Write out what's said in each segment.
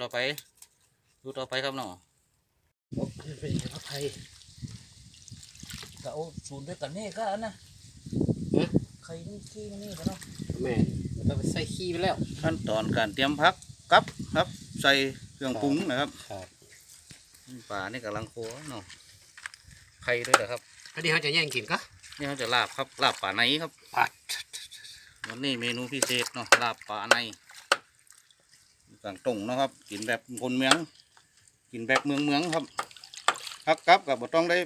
ต่อไป ดูต่อไปครับเนาะเป็นพระไทยก็เอาศูนย์ด้วยกันนี่ก็อันนะใครนี่ขี้นี่ก็เนาะแม่มันต้องไปใส่ขี้ไปแล้ว ขั้นตอนการเตรียมพักกับครับ ใส่เครื่องปรุงนะครับครับปลานี่กำลังโคเนาะไข่ด้วยนะครับอันนี้เขาจะแย่งกินก็นี่เขาจะลาบครับลาบปลาในครับผัดวันนี้เมนูพิเศษเนาะลาบปลาใน ต่างตรงนะครับ กินแบบคนเมือง กินแบบเมืองเมืองครับพักกับกับบ่ต้องได้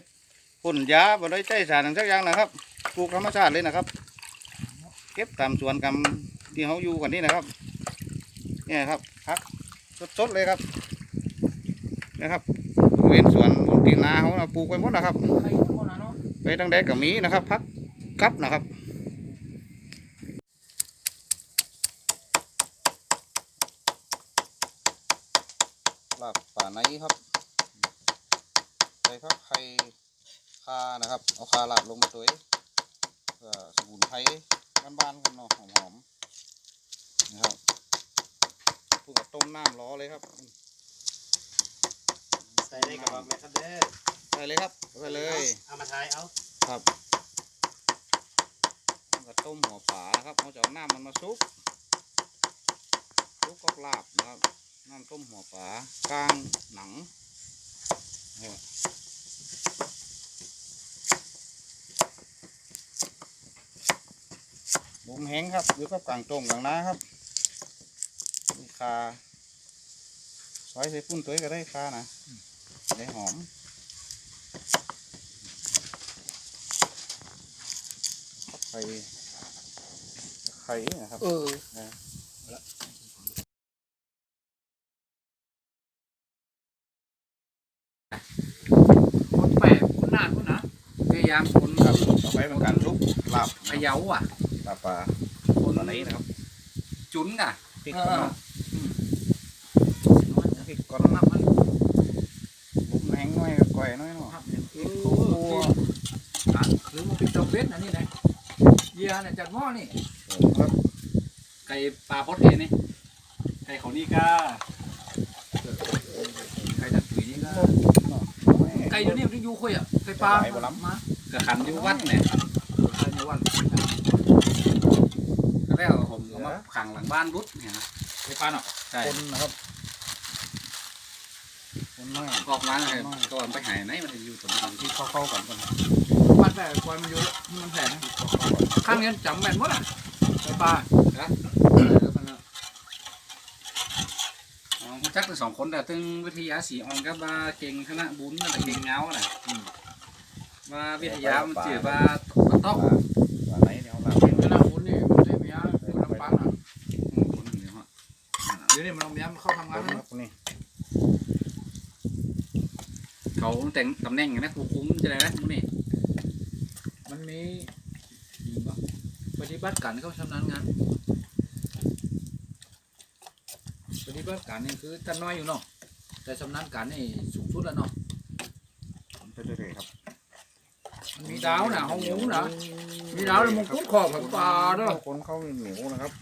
พ่นยาบ่ได้ใจสารสักอย่างนะครับปลูกธรรมชาติเลยนะครับ เก็บตามสวนกำที่เขาอยู่กันนี่นะครับเนี่ยครับพักสดๆเลยครับนะครับเวณสวนตีนาเขาปลูกไปหมดนะครับ ไปตั้งแต่กับมีนะครับ พักกับนะครับ ลาบป่าไหนครับใส่พักไข่คานะครับ เอาคาลาบลงมาตัวเองเพื่อสมุนไพรบ้านๆกันเนาะหอมๆนะครับเพิ่งกับต้มน้ำรอเลยครับ ใส่ได้กับว่าแม่ครับเด้อใส่เลยครับใส่เลยเอามาทายเอาครับแล้วก็ต้มหัวปลานะครับเราจะเอาน้ำมันมาซุปซุปกับลาบนะครับ น้ำต้มหัวปลากลางหนังเนี่ยบุมแห้งครับอยู่กับกลางตรงกลางนาครับมีคาซอยใส่ปุ้นตัวก็ได้คานะได้หอมไข่ไข่นะครับเออ คนแปลกคนหน้าคนนะพ ยายามคนครับต่อไปเป็นการชุบลาบเขย่าอะลาบปลาคนอันนี้นะครับ จุนอะพริกเอก่อนอเนาะพริกก่อนมักมันบุ้มแห้งน้อยกับก้อยน้อยเนาะภาพเนี่ยพริกข้าวคั่วอะหรือมันเป็นตอกเบ็ดนะนี่นะเยียเนี่ยจัดหม้อนี่ครับไก่ปลาพดเองนี่ไก่เขานี่ก็ไก่จัดปุ๋ยนี่ก็ไก่เดี๋ยวนี้มันอยู่คุยอะไก่ปลามา ก็ขันอยู่วัดเนี่ยไก่ในวันก็แล้วผมก็มาขังหลังบ้านรุดเนี่ยนะไก่ปลาเนาะใช่คนนะครับคนน้อยออกมาเลยก็มันไปหายไหนมันอยู่ตรงนี้ที่เข้าเข้าๆกันก่อนวันแต่กวนมันเยอะมันแผลนะข้างนี้จำแม่นหมดอะไก่ปลาเออมันก็อ๋อผมจักเป็นสองคนแต่ตึงวิทยาสีออนกับว่าเก่งคณะบุญนั่นแหละเก่งเงาน่ะอื มว่าวิทยามันเจือว่าตอกปลาปลาไหนเนี่ยเอาลาบเป็นคณะบุญนี่มันได้เมียเป็นลำปังอะอืมคนเดียวฮะเดี๋ยวนี้มันเอาเมียมันเข้าทำคงานนแล้วครับนี่เขาแต่งตำแหน่งนะครูคุ้มจะได้ไหมมึงนี่มันมีมีบ่ปฏิบัติการเขาชำนาญงานปฏิบัติการนี่คือท่านน้อยอยู่เนาะแต่ชำนาญการนี่สูงสุดแล้วเนาะไปเรื่อยๆครับ มันมีดาวนะห้องหมูนะมีดาวแล้วมันกุ้งขอบกับปลาเนาะคนเขาเหนียวนะครับ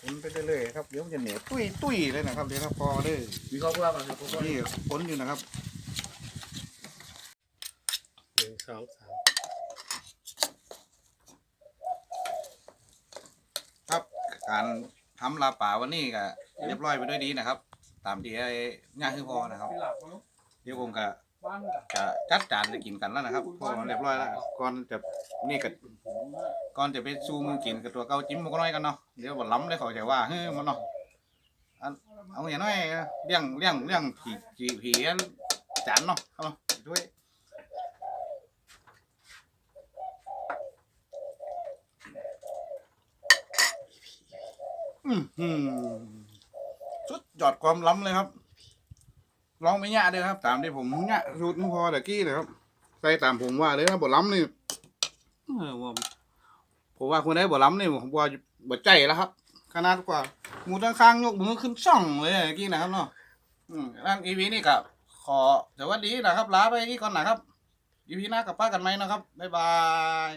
คนไปเรื่อยๆครับเดี๋ยวมันจะเหนียวตุ้ยตุ้ยเลยนะครับเดี๋ยวครับพอเด้อมีข้าวเปลือกอะไรข้าวเปลือกนี่คนอยู่นะครับหนึ่งสองสามครับการทำลาป่าวันนี้ก็เรียบร้อยไปด้วยดีนะครับ ตามที่ไอ้ย่าคือพอนะครับเดี๋ยวผมก็บ้านกัน จะจัดจานจะกินกันแล้วนะครับพอเรียบร้อยแล้วก่อนจะนี่ก็ก่อนจะไปสู้มือกินกับตัวเกาจิ้มมันก็น้อยกันเนาะเดี๋ยวบ่ล้ำเลยเขาจะว่าเฮ้ยมันเนาะเอาอย่างน้อยเลี้ยงเลี้ยงเลี้ยงผีผีผีจานเนาะเอาด้วยอืมอืมสุดยอดความล้ำเลยครับ ลองไม่ยะเด้อครับ ตามที่ผมยะสูตรพอตะกี้เลยครับ ใส่ตามผมว่าเลยนะบ่ล้ำนี่เออว่าผมว่าคนไหนบ่ล้ำนี่ผมว่าบ่ใจแล้วครับ ขนาดกว่าหมูตั้งข้างยกมือขึ้นช่องเลยตะกี้นะครับเนาะอืมนั่นอีพีนี่กับขอสวัสดีนะครับลาไปที่ก่อนนะครับอีพีหน้ากับป้ากันไหมนะครับ บ๊ายบาย